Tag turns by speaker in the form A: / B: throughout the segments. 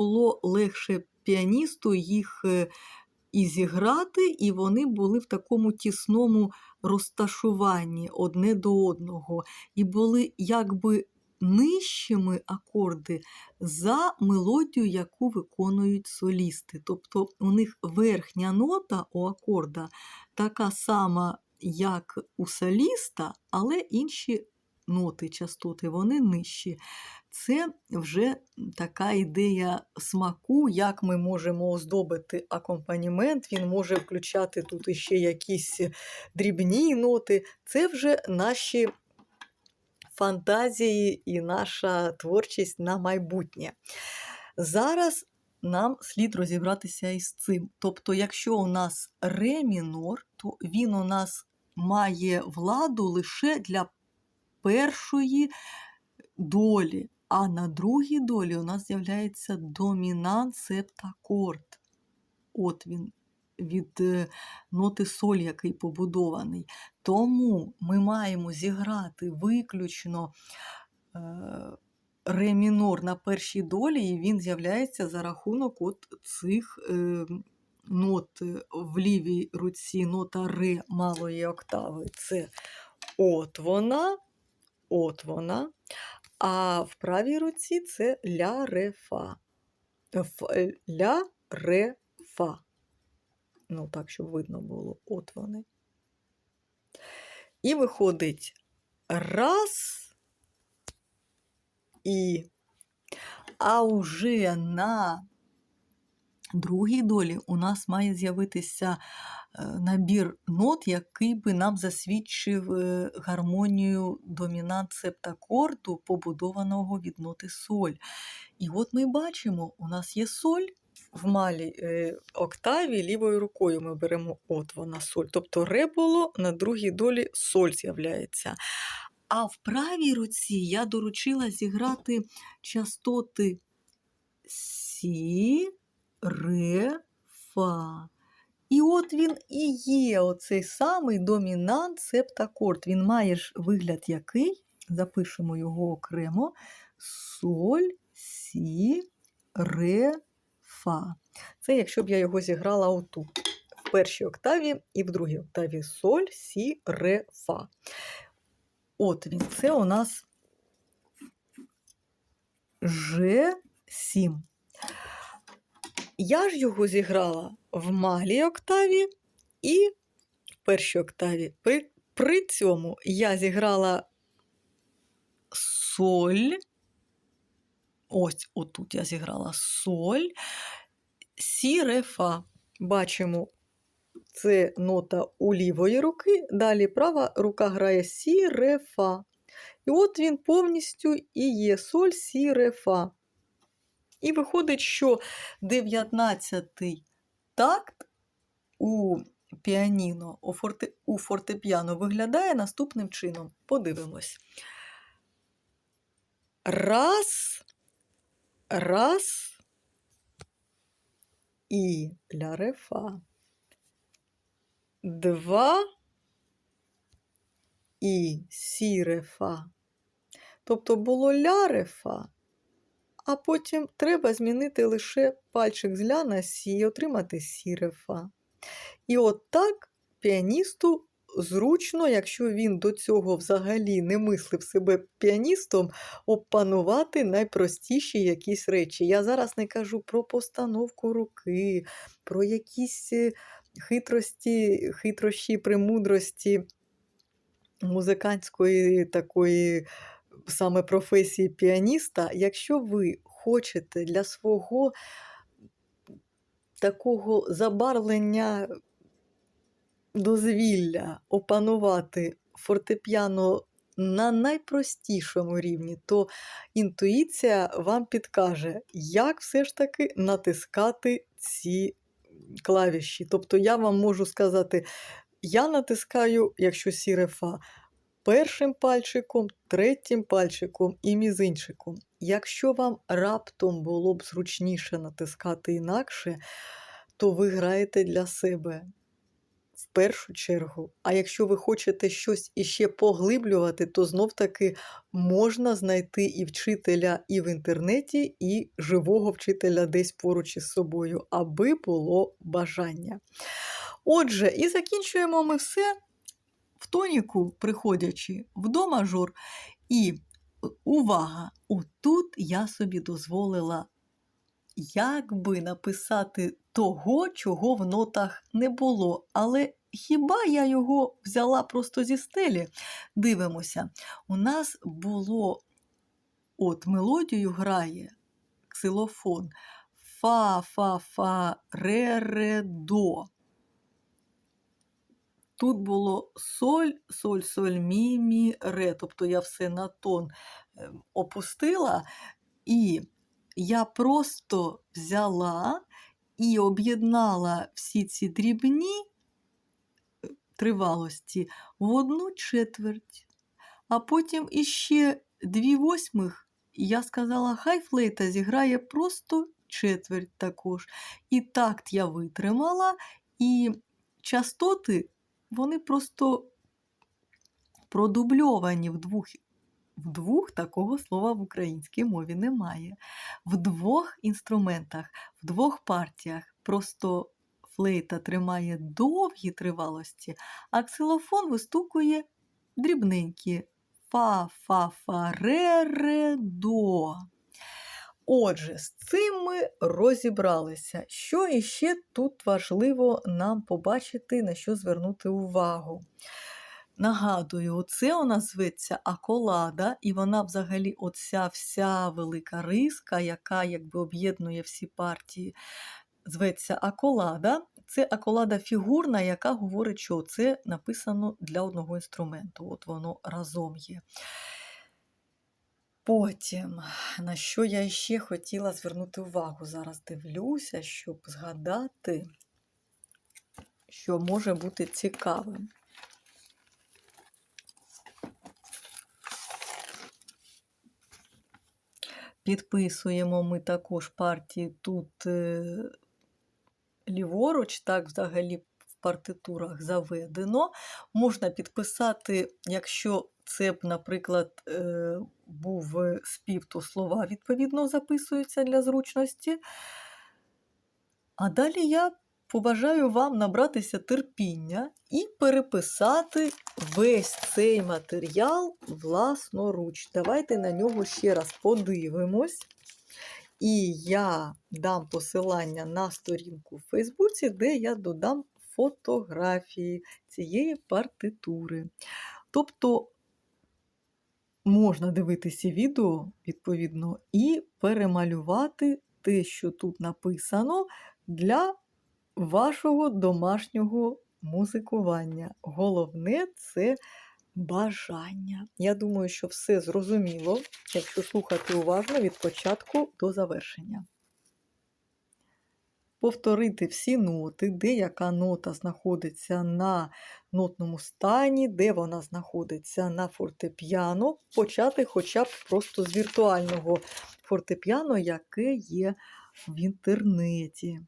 A: було легше піаністу їх е, і зіграти, і вони були в такому тісному розташуванні одне до одного, і були якби нижчими акорди за мелодію, яку виконують солісти. Тобто у них верхня нота у акорда така сама, як у соліста, але інші ноти, частоти, вони нижчі. Це вже така ідея смаку, як ми можемо оздобити акомпанімент. Він може включати тут іще якісь дрібні ноти. Це вже наші фантазії і наша творчість на майбутнє. Зараз нам слід розібратися із цим. Тобто, якщо у нас ре мінор, то він у нас має владу лише для першої долі, а на другій долі у нас з'являється домінант септакорд. От він від е, ноти соль, який побудований. Тому ми маємо зіграти виключно е, ре мінор на першій долі, і він з'являється за рахунок от цих е, нот в лівій руці, нота ре малої октави. Це от вона, от вона. А в правій руці це ля ре фа. Ф- Ля ре фа. Ну, так, щоб видно було. От вони. І виходить раз і. А уже на другій долі у нас має з'явитися е, набір нот, який би нам засвідчив е, гармонію домінант септакорду, побудованого від ноти соль. І от ми бачимо, у нас є соль. В малій е, октаві лівою рукою ми беремо от вона соль. Тобто ре було, на другій долі соль з'являється. А в правій руці я доручила зіграти частоти Сі, Ре, Фа. І от він і є оцей самий домінант септакорд. Він має ж вигляд який? Запишемо його окремо. Соль, Сі, Ре, Фа. Це якщо б я його зіграла отут. В першій октаві і в другій октаві соль, сі, ре, фа. От він. Це у нас Ж7. Я ж його зіграла в малій октаві і в першій октаві. При, при цьому я зіграла соль. Ось отут я зіграла соль, сі, фа. Бачимо, це нота у лівої руки, далі права рука грає сі, фа. І от він повністю і є соль, сі, фа. І виходить, що 19-й такт у піаніно, у, форте, у фортепіано виглядає наступним чином. Подивимось. Раз, раз і ля ре фа. Два і сі ре. Тобто було ля ре фа, а потім треба змінити лише пальчик з ля на сі і отримати сі ре фа. І от так піаністу зручно, якщо він до цього взагалі не мислив себе піаністом, опанувати найпростіші якісь речі. Я зараз не кажу про постановку руки, про якісь е, хитрості, хитрощі, премудрості музикантської такої саме професії піаніста. Якщо ви хочете для свого такого забарвлення дозвілля опанувати фортепіано на найпростішому рівні, то інтуїція вам підкаже, як все ж таки натискати ці клавіші. Тобто я вам можу сказати, я натискаю, якщо сірефа, першим пальчиком, третім пальчиком і мізинчиком. Якщо вам раптом було б зручніше натискати інакше, то ви граєте для себе. в першу чергу. А якщо ви хочете щось іще поглиблювати, то знов таки можна знайти і вчителя і в інтернеті, і живого вчителя десь поруч із собою, аби було бажання. Отже, і закінчуємо ми все в тоніку, приходячи в до мажор. І увага! Отут я собі дозволила як би написати того, чого в нотах не було. Але хіба я його взяла просто зі стелі? Дивимося, у нас було от мелодію грає ксилофон фа, фа, фа, ре, ре, до. Тут було соль, соль, соль, мі, мі, ре. Тобто я все на тон е, опустила, і я просто взяла і об'єднала всі ці дрібні е, тривалості в одну четверть, а потім іще дві восьмих. Я сказала, хай флейта зіграє просто четверть також. І такт я витримала, і частоти вони просто продубльовані в двох. В такого слова в українській мові немає. В двох інструментах, в двох партіях просто флейта тримає довгі тривалості, а ксилофон вистукує дрібненькі фа, фа, фа, ре, ре, до. Отже, з цим ми розібралися. Що іще тут важливо нам побачити, на що звернути увагу? Нагадую, це нас зветься аколада, і вона взагалі оця вся велика риска, яка якби об'єднує всі партії, зветься аколада. Це аколада фігурна, яка говорить, що це написано для одного інструменту. От воно разом є. Потім, на що я ще хотіла звернути увагу, зараз дивлюся, щоб згадати, що може бути цікавим. Підписуємо ми також партії тут е, ліворуч, так взагалі в партитурах заведено. Можна підписати, якщо це б, наприклад, е, був спів, то слова відповідно записуються для зручності. А далі я побажаю вам набратися терпіння і переписати весь цей матеріал власноруч. Давайте на нього ще раз подивимось. І я дам посилання на сторінку в Фейсбуці, де я додам фотографії цієї партитури. Тобто можна дивитися відео, відповідно, і перемалювати те, що тут написано, для вашого домашнього музикування. Головне це бажання. Я думаю, що все зрозуміло, якщо слухати уважно від початку до завершення. Повторити всі ноти, де яка нота знаходиться на нотному стані, де вона знаходиться на фортепіано, почати хоча б просто з віртуального фортепіано, яке є в інтернеті.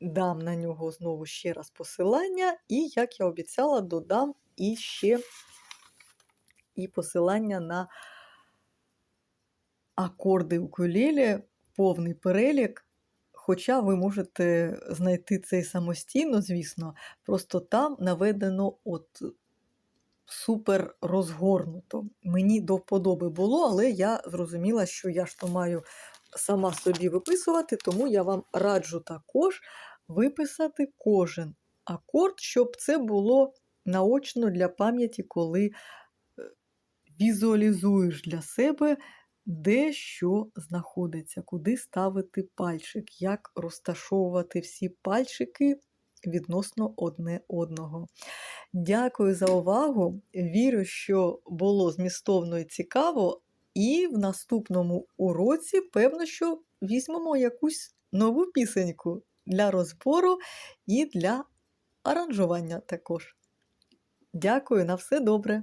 A: Дам на нього знову ще раз посилання, і, як я обіцяла, додам іще і посилання на акорди укулелі, повний перелік. Хоча ви можете знайти цей самостійно, звісно, просто там наведено от супер розгорнуто. Мені до вподоби було, але я зрозуміла, що я ж то маю сама собі виписувати, тому я вам раджу також виписати кожен акорд, щоб це було наочно для пам'яті, коли е, візуалізуєш для себе, де що знаходиться, куди ставити пальчик, як розташовувати всі пальчики відносно одне одного. Дякую за увагу. Вірю, що було змістовно і цікаво. І в наступному уроці, певно, що візьмемо якусь нову пісеньку для розбору і для аранжування також. Дякую на все добре!